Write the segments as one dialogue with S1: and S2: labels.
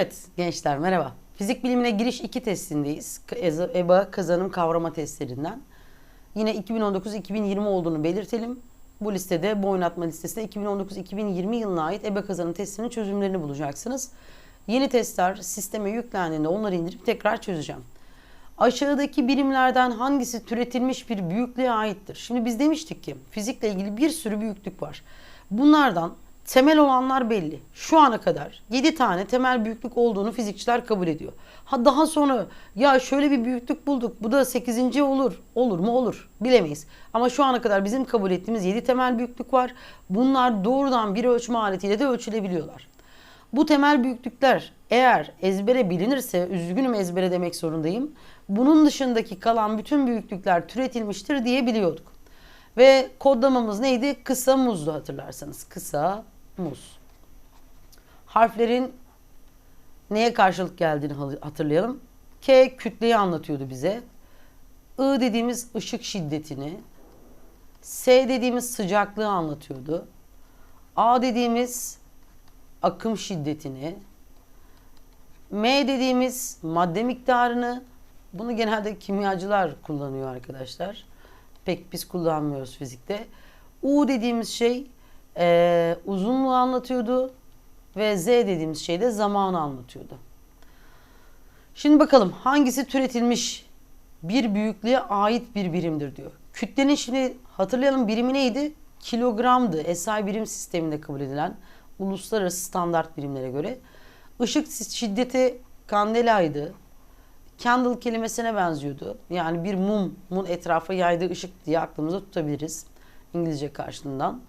S1: Evet gençler merhaba. Fizik bilimine giriş 2 testindeyiz. EBA kazanım kavrama testlerinden. Yine 2019-2020 olduğunu belirtelim. Bu listede, bu oynatma listesinde 2019-2020 yılına ait EBA kazanım testinin çözümlerini bulacaksınız. Yeni testler sisteme yüklendiğinde onları indirip tekrar çözeceğim. Aşağıdaki birimlerden hangisi türetilmiş bir büyüklüğe aittir? Şimdi biz demiştik ki fizikle ilgili bir sürü büyüklük var. Bunlardan temel olanlar belli. Şu ana kadar 7 tane temel büyüklük olduğunu fizikçiler kabul ediyor. Ha daha sonra ya şöyle bir büyüklük bulduk. Bu da 8. olur. Olur mu? Olur. Bilemeyiz. Ama şu ana kadar bizim kabul ettiğimiz 7 temel büyüklük var. Bunlar doğrudan bir ölçme aletiyle de ölçülebiliyorlar. Bu temel büyüklükler eğer ezbere bilinirse, üzgünüm ezbere demek zorundayım. Bunun dışındaki kalan bütün büyüklükler türetilmiştir diyebiliyorduk. Ve kodlamamız neydi? Kısa muzdu hatırlarsanız. Kısa muz. Harflerin neye karşılık geldiğini hatırlayalım. K kütleyi anlatıyordu bize. I dediğimiz ışık şiddetini. S dediğimiz sıcaklığı anlatıyordu. A dediğimiz akım şiddetini. M dediğimiz madde miktarını. Bunu genelde kimyacılar kullanıyor arkadaşlar. Pek biz kullanmıyoruz fizikte. U dediğimiz şey e, uzunluğu anlatıyordu ve Z dediğimiz şey de zamanı anlatıyordu. Şimdi bakalım hangisi türetilmiş bir büyüklüğe ait bir birimdir diyor. Kütlenin şimdi hatırlayalım birimi neydi? Kilogramdı. SI birim sisteminde kabul edilen uluslararası standart birimlere göre. Işık şiddeti kandelaydı. Candle kelimesine benziyordu. Yani bir mumun etrafa yaydığı ışık diye aklımıza tutabiliriz. İngilizce karşılığından.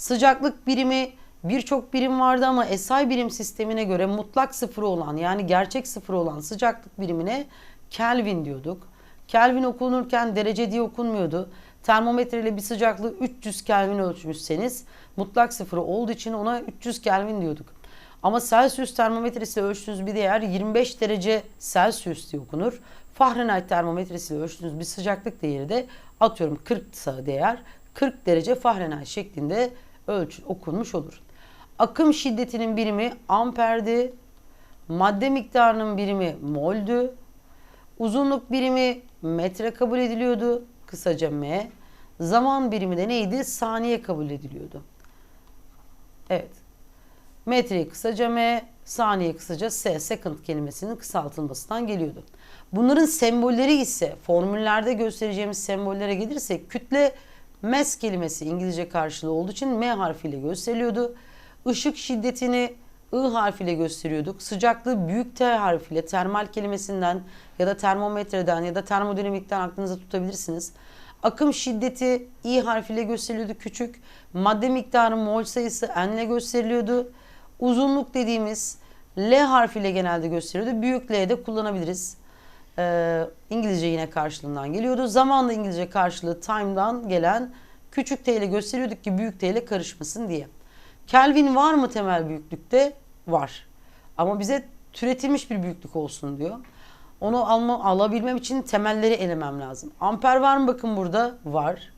S1: Sıcaklık birimi birçok birim vardı ama SI birim sistemine göre mutlak sıfır olan yani gerçek sıfır olan sıcaklık birimine Kelvin diyorduk. Kelvin okunurken derece diye okunmuyordu. Termometreyle bir sıcaklığı 300 Kelvin ölçmüşseniz mutlak sıfırı olduğu için ona 300 Kelvin diyorduk. Ama Celsius termometresiyle ölçtüğünüz bir değer 25 derece Celsius diye okunur. Fahrenheit termometresiyle ölçtüğünüz bir sıcaklık değeri de atıyorum 40 ise değer 40 derece Fahrenheit şeklinde ölçü okunmuş olur. Akım şiddetinin birimi amperdi. Madde miktarının birimi moldü. Uzunluk birimi metre kabul ediliyordu. Kısaca M. Zaman birimi de neydi? Saniye kabul ediliyordu. Evet. Metreyi kısaca M, saniye kısaca S, second kelimesinin kısaltılmasından geliyordu. Bunların sembolleri ise formüllerde göstereceğimiz sembollere gelirsek kütle mass kelimesi İngilizce karşılığı olduğu için M harfiyle gösteriliyordu. Işık şiddetini I harfiyle gösteriyorduk. Sıcaklığı büyük T harfiyle termal kelimesinden ya da termometreden ya da termodinamikten aklınıza tutabilirsiniz. Akım şiddeti I harfiyle gösteriliyordu küçük. Madde miktarı mol sayısı N ile gösteriliyordu. Uzunluk dediğimiz L harfiyle genelde gösteriliyordu. Büyük L'de de kullanabiliriz. Ee, İngilizce yine karşılığından geliyordu. Zamanla İngilizce karşılığı time'dan gelen küçük T ile gösteriyorduk ki büyük T ile karışmasın diye. Kelvin var mı temel büyüklükte? Var. Ama bize türetilmiş bir büyüklük olsun diyor. Onu alma, alabilmem için temelleri elemem lazım. Amper var mı bakın burada? Var.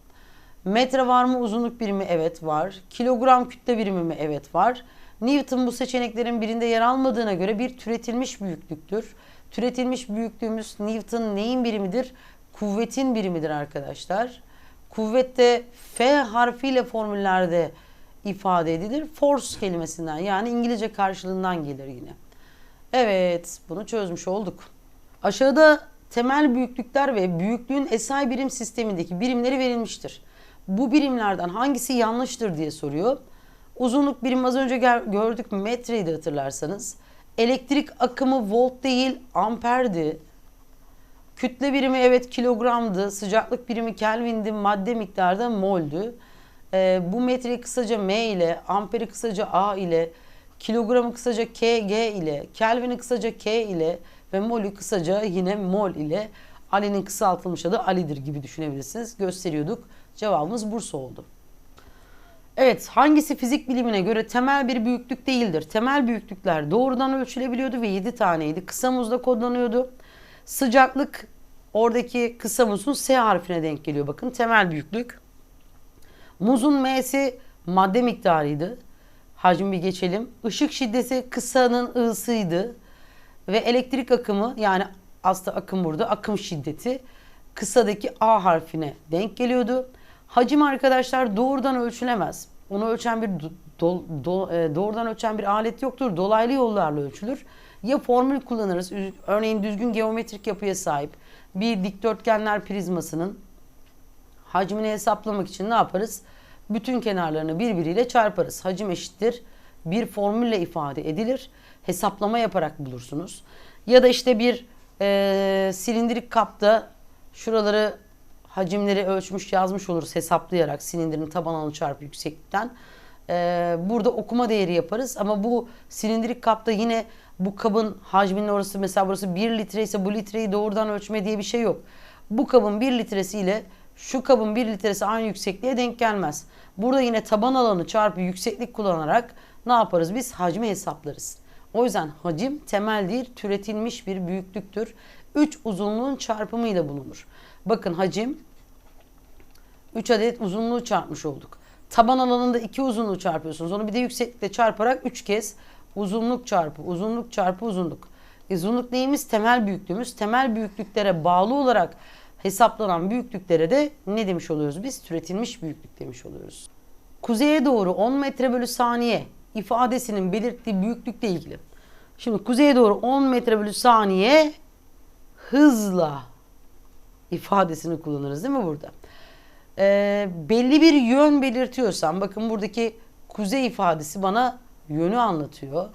S1: Metre var mı uzunluk birimi? Evet var. Kilogram kütle birimi mi? Evet var. Newton bu seçeneklerin birinde yer almadığına göre bir türetilmiş büyüklüktür. Türetilmiş büyüklüğümüz Newton neyin birimidir? Kuvvetin birimidir arkadaşlar. Kuvvette F harfiyle formüllerde ifade edilir. Force kelimesinden yani İngilizce karşılığından gelir yine. Evet bunu çözmüş olduk. Aşağıda temel büyüklükler ve büyüklüğün SI birim sistemindeki birimleri verilmiştir. Bu birimlerden hangisi yanlıştır diye soruyor. Uzunluk birimi az önce gördük metreydi hatırlarsanız. Elektrik akımı volt değil amperdi. Kütle birimi evet kilogramdı. Sıcaklık birimi kelvindi. Madde miktarı da moldü. Ee, bu metreyi kısaca M ile, amperi kısaca A ile, kilogramı kısaca KG ile, kelvini kısaca K ile ve molü kısaca yine mol ile Ali'nin kısaltılmış adı Ali'dir gibi düşünebilirsiniz. Gösteriyorduk. Cevabımız Bursa oldu. Evet, hangisi fizik bilimine göre temel bir büyüklük değildir? Temel büyüklükler doğrudan ölçülebiliyordu ve 7 taneydi. Kısa muzda kodlanıyordu. Sıcaklık oradaki kısa muzun S harfine denk geliyor. Bakın temel büyüklük. Muzun M'si madde miktarıydı. Hacmi bir geçelim. Işık şiddeti kısanın I'sıydı. ve elektrik akımı yani aslında akım burada akım şiddeti kısadaki A harfine denk geliyordu. Hacim arkadaşlar doğrudan ölçülemez. Onu ölçen bir do- do- e, doğrudan ölçen bir alet yoktur. Dolaylı yollarla ölçülür. Ya formül kullanırız. Örneğin düzgün geometrik yapıya sahip bir dikdörtgenler prizmasının hacmini hesaplamak için ne yaparız? Bütün kenarlarını birbiriyle çarparız. Hacim eşittir. Bir formülle ifade edilir. Hesaplama yaparak bulursunuz. Ya da işte bir e, silindirik kapta şuraları hacimleri ölçmüş yazmış oluruz hesaplayarak silindirin taban alanı çarpı yükseklikten. E, burada okuma değeri yaparız ama bu silindirik kapta yine bu kabın hacminin orası mesela burası 1 litre ise bu litreyi doğrudan ölçme diye bir şey yok. Bu kabın 1 litresiyle şu kabın 1 litresi aynı yüksekliğe denk gelmez. Burada yine taban alanı çarpı yükseklik kullanarak ne yaparız? Biz hacmi hesaplarız. O yüzden hacim temeldir, türetilmiş bir büyüklüktür. 3 uzunluğun çarpımıyla bulunur. Bakın hacim 3 adet uzunluğu çarpmış olduk. Taban alanında 2 uzunluğu çarpıyorsunuz. Onu bir de yükseklikle çarparak 3 kez uzunluk çarpı uzunluk çarpı uzunluk. E, Uzunluk neyimiz? Temel büyüklüğümüz. Temel büyüklüklere bağlı olarak hesaplanan büyüklüklere de ne demiş oluyoruz biz? Türetilmiş büyüklük demiş oluyoruz. Kuzeye doğru 10 metre bölü saniye ifadesinin belirttiği büyüklükle ilgili. Şimdi kuzeye doğru 10 metre bölü saniye hızla ifadesini kullanırız değil mi burada? Ee, belli bir yön belirtiyorsam bakın buradaki kuzey ifadesi bana yönü anlatıyor.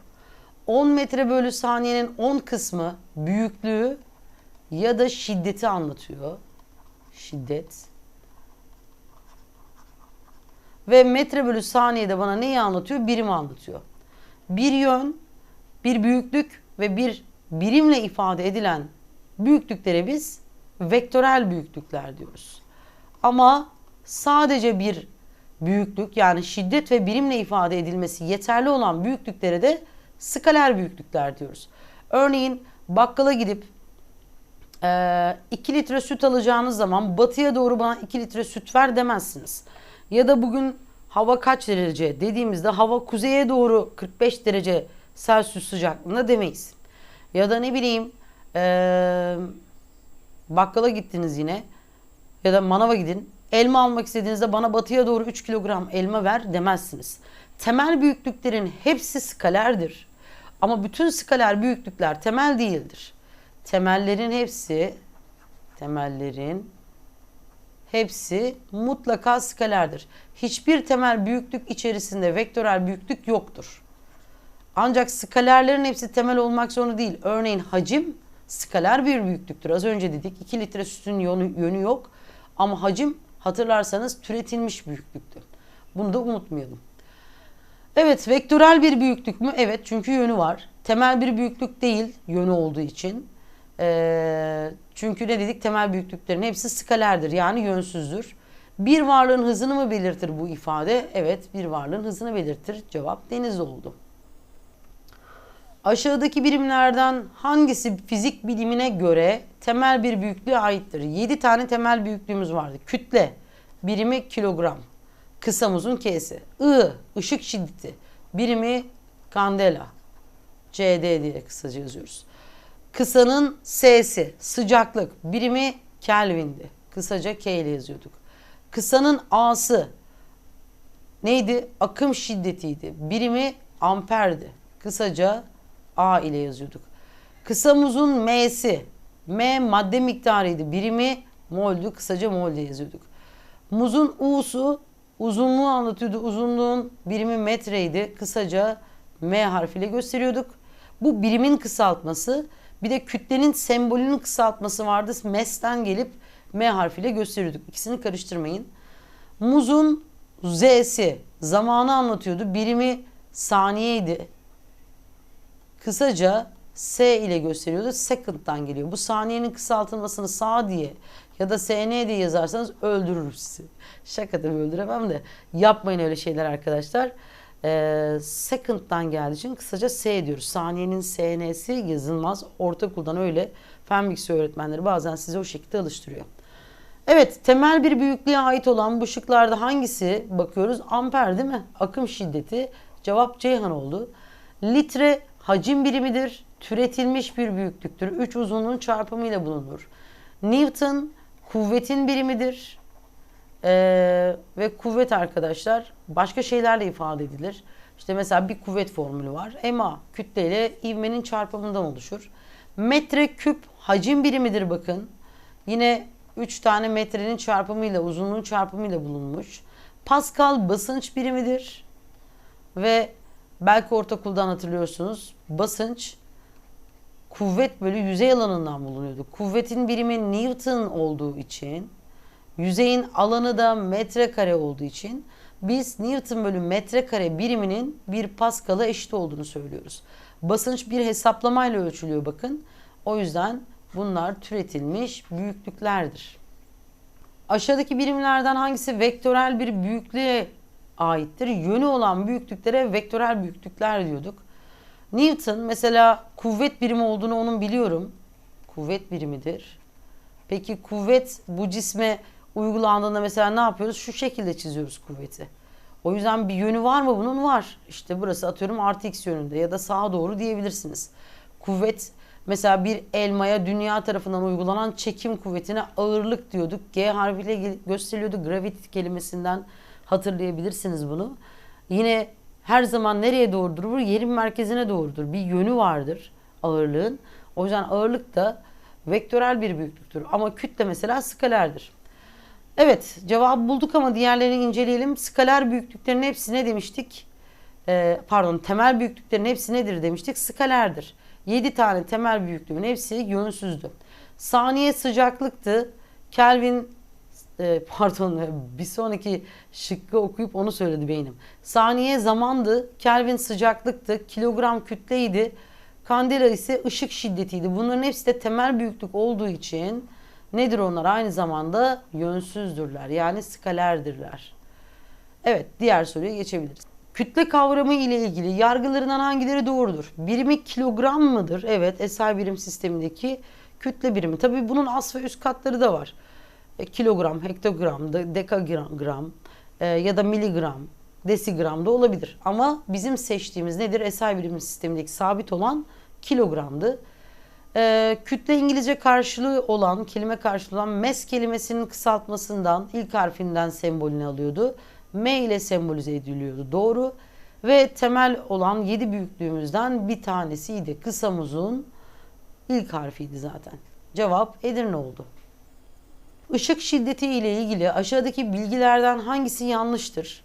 S1: 10 metre bölü saniyenin 10 kısmı büyüklüğü ya da şiddeti anlatıyor. Şiddet. Ve metre bölü saniyede bana neyi anlatıyor? Birimi anlatıyor. Bir yön, bir büyüklük ve bir birimle ifade edilen büyüklüklere biz vektörel büyüklükler diyoruz. Ama sadece bir büyüklük yani şiddet ve birimle ifade edilmesi yeterli olan büyüklüklere de skaler büyüklükler diyoruz. Örneğin bakkala gidip 2 litre süt alacağınız zaman batıya doğru bana 2 litre süt ver demezsiniz. Ya da bugün hava kaç derece dediğimizde hava kuzeye doğru 45 derece Celsius sıcaklığında demeyiz. Ya da ne bileyim eee, bakkala gittiniz yine ya da manava gidin. Elma almak istediğinizde bana batıya doğru 3 kilogram elma ver demezsiniz. Temel büyüklüklerin hepsi skalerdir. Ama bütün skaler büyüklükler temel değildir. Temellerin hepsi temellerin hepsi mutlaka skalerdir. Hiçbir temel büyüklük içerisinde vektörel büyüklük yoktur. Ancak skalerlerin hepsi temel olmak zorunda değil. Örneğin hacim skaler bir büyüklüktür. Az önce dedik 2 litre sütün yönü, yönü yok. Ama hacim hatırlarsanız türetilmiş büyüklüktü. Bunu da unutmayalım. Evet vektörel bir büyüklük mü? Evet çünkü yönü var. Temel bir büyüklük değil yönü olduğu için. Ee, çünkü ne dedik temel büyüklüklerin hepsi skalerdir yani yönsüzdür. Bir varlığın hızını mı belirtir bu ifade? Evet bir varlığın hızını belirtir. Cevap deniz oldu. Aşağıdaki birimlerden hangisi fizik bilimine göre temel bir büyüklüğe aittir? 7 tane temel büyüklüğümüz vardı. Kütle birimi kilogram. Kısamızın K'si. I ışık şiddeti birimi kandela. CD diye kısaca yazıyoruz. Kısanın S'si sıcaklık birimi Kelvin'di. Kısaca K ile yazıyorduk. Kısanın A'sı neydi? Akım şiddetiydi. Birimi amperdi. Kısaca A ile yazıyorduk. Kısa muzun M'si. M madde miktarıydı. Birimi mol'dü. Kısaca mol diye yazıyorduk. Muzun U'su uzunluğu anlatıyordu. Uzunluğun birimi metreydi. Kısaca M harfiyle gösteriyorduk. Bu birimin kısaltması. Bir de kütlenin sembolünün kısaltması vardı. MES'ten gelip M harfiyle gösteriyorduk. İkisini karıştırmayın. Muzun Z'si zamanı anlatıyordu. Birimi saniyeydi. Kısaca S ile gösteriyordu. Second'dan geliyor. Bu saniyenin kısaltılmasını sağ diye ya da SN diye yazarsanız öldürür sizi. Şaka tabii öldüremem de. Yapmayın öyle şeyler arkadaşlar. Ee, second'dan geldiği için kısaca S diyoruz. Saniyenin SN'si yazılmaz. Ortaokuldan öyle fen bilgisi öğretmenleri bazen size o şekilde alıştırıyor. Evet temel bir büyüklüğe ait olan bu şıklarda hangisi bakıyoruz? Amper değil mi? Akım şiddeti. Cevap Ceyhan oldu. Litre hacim birimidir. Türetilmiş bir büyüklüktür. 3 uzunluğun çarpımıyla bulunur. Newton kuvvetin birimidir. Ee, ve kuvvet arkadaşlar başka şeylerle ifade edilir. İşte mesela bir kuvvet formülü var. MA kütle ile ivmenin çarpımından oluşur. Metre küp hacim birimidir bakın. Yine 3 tane metrenin çarpımıyla uzunluğun çarpımıyla bulunmuş. Pascal basınç birimidir. Ve belki ortaokuldan hatırlıyorsunuz. Basınç kuvvet bölü yüzey alanından bulunuyordu. Kuvvetin birimi Newton olduğu için yüzeyin alanı da metrekare olduğu için biz Newton bölü metrekare biriminin bir Pascal'a eşit olduğunu söylüyoruz. Basınç bir hesaplamayla ölçülüyor bakın. O yüzden bunlar türetilmiş büyüklüklerdir. Aşağıdaki birimlerden hangisi vektörel bir büyüklüğe aittir? Yönü olan büyüklüklere vektörel büyüklükler diyorduk. Newton mesela kuvvet birimi olduğunu onun biliyorum. Kuvvet birimidir. Peki kuvvet bu cisme uygulandığında mesela ne yapıyoruz? Şu şekilde çiziyoruz kuvveti. O yüzden bir yönü var mı bunun? Var. İşte burası atıyorum artı x yönünde ya da sağa doğru diyebilirsiniz. Kuvvet mesela bir elmaya dünya tarafından uygulanan çekim kuvvetine ağırlık diyorduk. G harfiyle gösteriliyordu. Gravity kelimesinden hatırlayabilirsiniz bunu. Yine her zaman nereye doğru durur? Yerin merkezine doğrudur. Bir yönü vardır ağırlığın. O yüzden ağırlık da vektörel bir büyüklüktür. Ama kütle mesela skalerdir. Evet cevabı bulduk ama diğerlerini inceleyelim. Skaler büyüklüklerin hepsi ne demiştik? Ee, pardon temel büyüklüklerin hepsi nedir demiştik? Skalerdir. 7 tane temel büyüklüğün hepsi yönsüzdü. Saniye sıcaklıktı. Kelvin e, pardon bir sonraki şıkkı okuyup onu söyledi beynim. Saniye zamandı. Kelvin sıcaklıktı. Kilogram kütleydi. Kandela ise ışık şiddetiydi. Bunların hepsi de temel büyüklük olduğu için nedir onlar? Aynı zamanda yönsüzdürler. Yani skalerdirler. Evet diğer soruya geçebiliriz. Kütle kavramı ile ilgili yargılarından hangileri doğrudur? Birimi kilogram mıdır? Evet SI birim sistemindeki kütle birimi. Tabii bunun as ve üst katları da var. E, kilogram, hektogram, dekagram e, ya da miligram, desigram da olabilir. Ama bizim seçtiğimiz nedir? SI birim sistemindeki sabit olan kilogramdı. E, kütle İngilizce karşılığı olan, kelime karşılığı olan mass kelimesinin kısaltmasından, ilk harfinden sembolünü alıyordu. M ile sembolize ediliyordu. Doğru. Ve temel olan 7 büyüklüğümüzden bir tanesiydi. Kısa muzun ilk harfiydi zaten. Cevap Edirne oldu. Işık şiddeti ile ilgili aşağıdaki bilgilerden hangisi yanlıştır?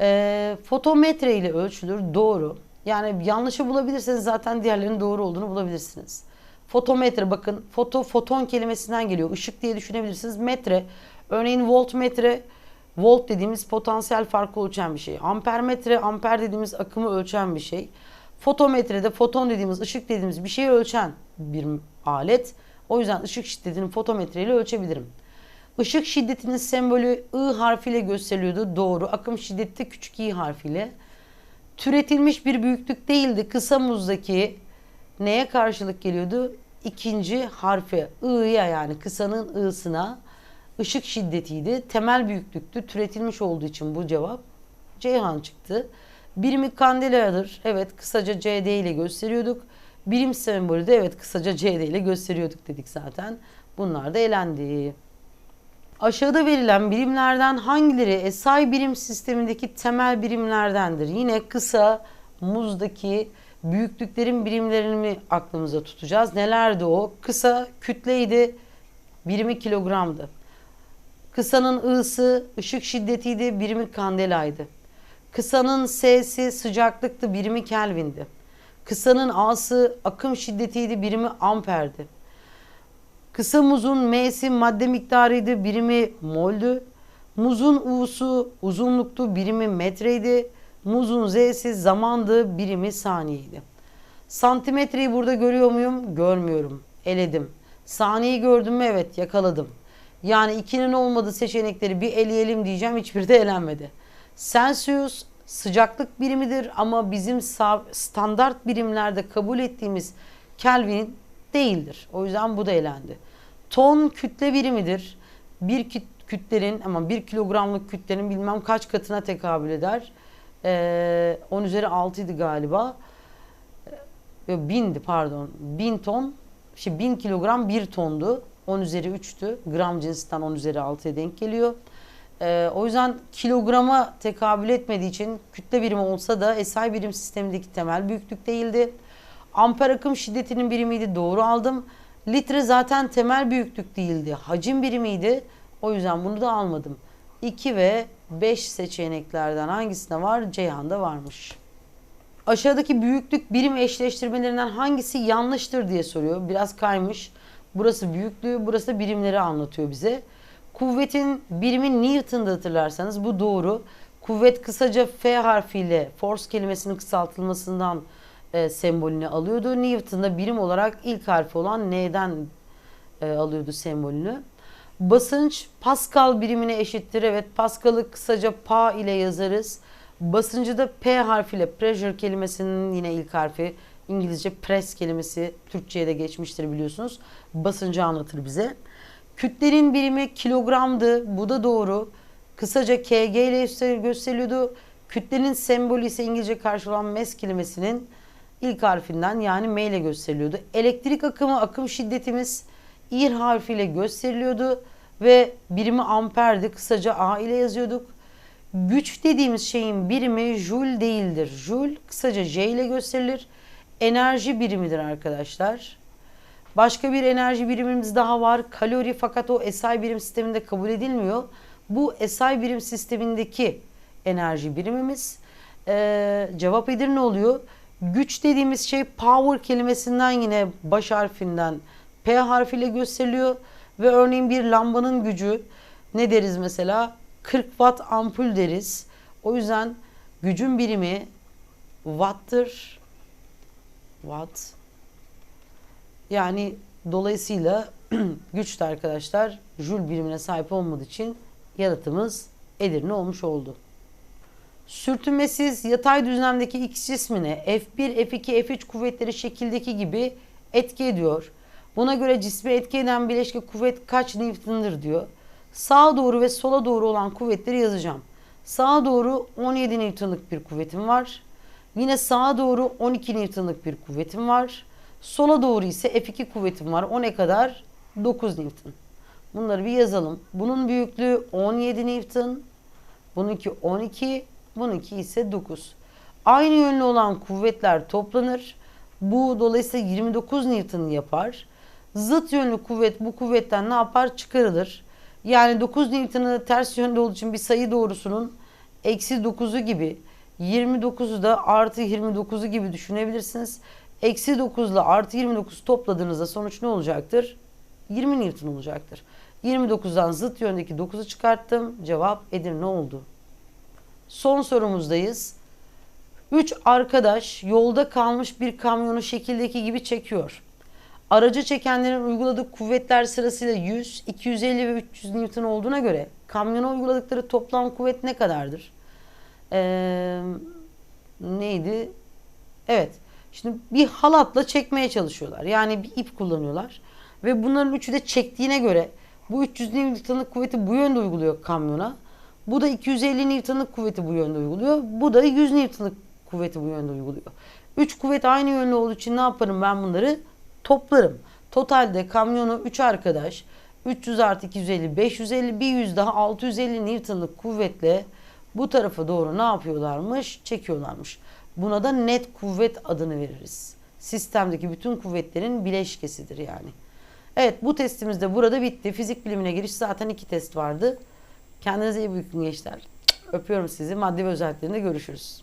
S1: E, fotometre ile ölçülür. Doğru. Yani yanlışı bulabilirseniz zaten diğerlerinin doğru olduğunu bulabilirsiniz. Fotometre bakın foto foton kelimesinden geliyor. Işık diye düşünebilirsiniz. Metre örneğin voltmetre volt dediğimiz potansiyel farkı ölçen bir şey. Ampermetre amper dediğimiz akımı ölçen bir şey. Fotometrede foton dediğimiz ışık dediğimiz bir şeyi ölçen bir alet. O yüzden ışık şiddetini fotometre ile ölçebilirim. Işık şiddetinin sembolü I harfiyle gösteriliyordu. Doğru. Akım şiddeti de küçük i harfiyle. Türetilmiş bir büyüklük değildi. Kısa muzdaki neye karşılık geliyordu? İkinci harfi I'ya yani kısanın I'sına ışık şiddetiydi. Temel büyüklüktü. Türetilmiş olduğu için bu cevap Ceyhan çıktı. Birimi kandeladır. Evet kısaca CD ile gösteriyorduk. Birim sembolü de evet kısaca CD ile gösteriyorduk dedik zaten. Bunlar da elendi. Aşağıda verilen birimlerden hangileri SI birim sistemindeki temel birimlerdendir? Yine kısa muzdaki büyüklüklerin birimlerini aklımıza tutacağız? Nelerdi o? Kısa kütleydi, birimi kilogramdı. Kısanın I'sı ışık şiddetiydi, birimi kandelaydı. Kısanın S'si sıcaklıktı, birimi Kelvin'di. Kısanın A'sı akım şiddetiydi, birimi amperdi. Kısa muzun M'si madde miktarıydı, birimi moldü. Muzun U'su uzunluktu, birimi metreydi. Muzun Z'si zamandı, birimi saniyeydi. Santimetreyi burada görüyor muyum? Görmüyorum. Eledim. Saniyeyi gördüm mü? Evet yakaladım. Yani ikinin olmadığı seçenekleri bir eleyelim diyeceğim. Hiçbiri de elenmedi. Celsius sıcaklık birimidir ama bizim standart birimlerde kabul ettiğimiz Kelvin değildir. O yüzden bu da elendi. Ton kütle birimidir. Bir kütlerin ama bir kilogramlık kütlenin bilmem kaç katına tekabül eder. Ee, 10 üzeri 6 idi galiba. Yok bindi pardon. 1000 ton. Şey 1000 kilogram 1 tondu. 10 üzeri 3'tü. Gram cinsinden 10 üzeri 6'ya denk geliyor. Ee, o yüzden kilograma tekabül etmediği için kütle birimi olsa da SI birim sistemindeki temel büyüklük değildi. Amper akım şiddetinin birimiydi. Doğru aldım. Litre zaten temel büyüklük değildi. Hacim birimiydi. O yüzden bunu da almadım. 2 ve 5 seçeneklerden hangisinde var? Ceyhan'da varmış. Aşağıdaki büyüklük birim eşleştirmelerinden hangisi yanlıştır diye soruyor. Biraz kaymış. Burası büyüklüğü, burası birimleri anlatıyor bize. Kuvvetin birimi Newton'da hatırlarsanız bu doğru. Kuvvet kısaca F harfiyle force kelimesinin kısaltılmasından e, sembolünü alıyordu. Newton'da birim olarak ilk harfi olan N'den e, alıyordu sembolünü. Basınç Pascal birimine eşittir. Evet Pascal'ı kısaca Pa ile yazarız. Basıncı da P harfiyle pressure kelimesinin yine ilk harfi. İngilizce press kelimesi Türkçe'ye de geçmiştir biliyorsunuz. Basıncı anlatır bize. Kütlenin birimi kilogramdı. Bu da doğru. Kısaca kg ile göster- gösteriliyordu. Kütlenin sembolü ise İngilizce karşılanan mass kelimesinin ilk harfinden yani M ile gösteriliyordu. Elektrik akımı, akım şiddetimiz İr harfiyle gösteriliyordu ve birimi amperdi. Kısaca A ile yazıyorduk. Güç dediğimiz şeyin birimi joule değildir. Joule kısaca J ile gösterilir. Enerji birimidir arkadaşlar. Başka bir enerji birimimiz daha var. Kalori fakat o SI birim sisteminde kabul edilmiyor. Bu SI birim sistemindeki enerji birimimiz. Ee, cevap Edirne oluyor. Güç dediğimiz şey power kelimesinden yine baş harfinden P harfiyle gösteriliyor. Ve örneğin bir lambanın gücü ne deriz mesela? 40 watt ampul deriz. O yüzden gücün birimi watt'tır. Watt. Yani dolayısıyla güç de arkadaşlar jül birimine sahip olmadığı için yaratımız Edirne olmuş oldu. Sürtünmesiz yatay düzlemdeki X cismine F1, F2, F3 kuvvetleri şekildeki gibi etki ediyor. Buna göre cisme etki eden bileşke kuvvet kaç Newton'dır diyor. Sağa doğru ve sola doğru olan kuvvetleri yazacağım. Sağa doğru 17 Newton'lık bir kuvvetim var. Yine sağa doğru 12 Newton'lık bir kuvvetim var. Sola doğru ise F2 kuvvetim var. O ne kadar? 9 Newton. Bunları bir yazalım. Bunun büyüklüğü 17 Newton. Bununki 12. Bununki ise 9. Aynı yönlü olan kuvvetler toplanır. Bu dolayısıyla 29 Newton yapar. Zıt yönlü kuvvet bu kuvvetten ne yapar? Çıkarılır. Yani 9 Newton'ı ters yönde olduğu için bir sayı doğrusunun eksi 9'u gibi 29'u da artı 29'u gibi düşünebilirsiniz. Eksi 9 ile artı 29 topladığınızda sonuç ne olacaktır? 20 Newton olacaktır. 29'dan zıt yöndeki 9'u çıkarttım. Cevap Edirne oldu. Son sorumuzdayız. 3 arkadaş yolda kalmış bir kamyonu şekildeki gibi çekiyor. Aracı çekenlerin uyguladığı kuvvetler sırasıyla 100, 250 ve 300 Newton olduğuna göre kamyona uyguladıkları toplam kuvvet ne kadardır? Ee, neydi? Evet. Şimdi bir halatla çekmeye çalışıyorlar. Yani bir ip kullanıyorlar. Ve bunların üçü de çektiğine göre bu 300 Newton'lık kuvveti bu yönde uyguluyor kamyona. Bu da 250 Newton'lık kuvveti bu yönde uyguluyor. Bu da 100 Newton'lık kuvveti bu yönde uyguluyor. Üç kuvvet aynı yönlü olduğu için ne yaparım ben bunları? Toplarım. Totalde kamyonu 3 arkadaş 300 artı 250 550 bir 100 daha 650 Newton'lık kuvvetle bu tarafa doğru ne yapıyorlarmış? Çekiyorlarmış. Buna da net kuvvet adını veririz. Sistemdeki bütün kuvvetlerin bileşkesidir yani. Evet bu testimiz de burada bitti. Fizik bilimine giriş zaten iki test vardı. Kendinize iyi bakın gençler. Öpüyorum sizi. Madde ve özelliklerinde görüşürüz.